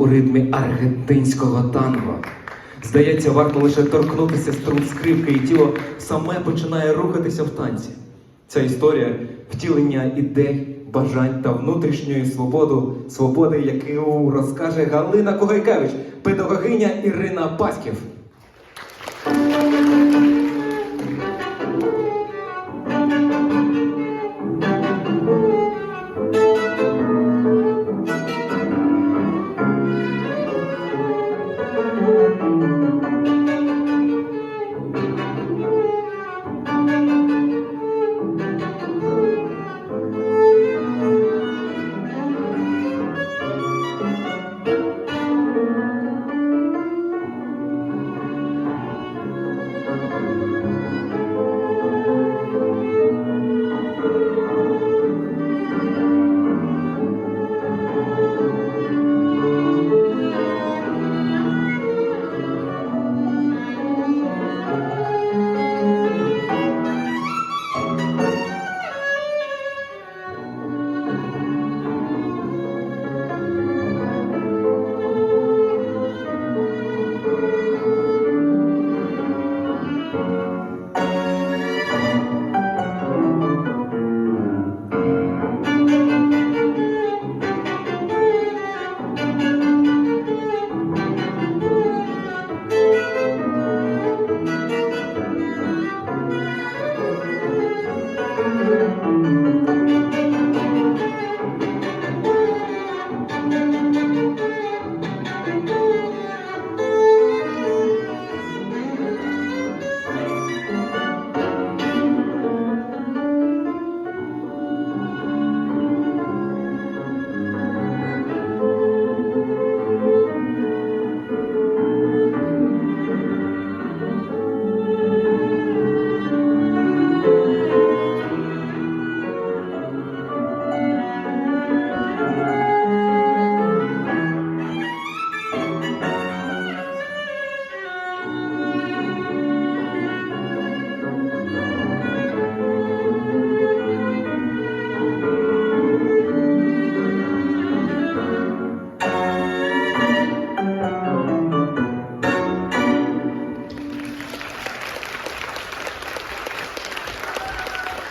у ритмі аргентинського танго. Здається, варто лише торкнутися струн скрипки, і тіло саме починає рухатися в танці. Ця історія втілення ідей, бажань та внутрішньої свободи, свободи, яку розкаже Галина Когайкевич, педагогиня Ірина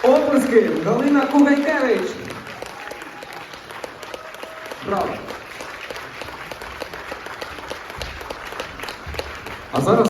Оплески Галина Кувенкевич. Браво. А зараз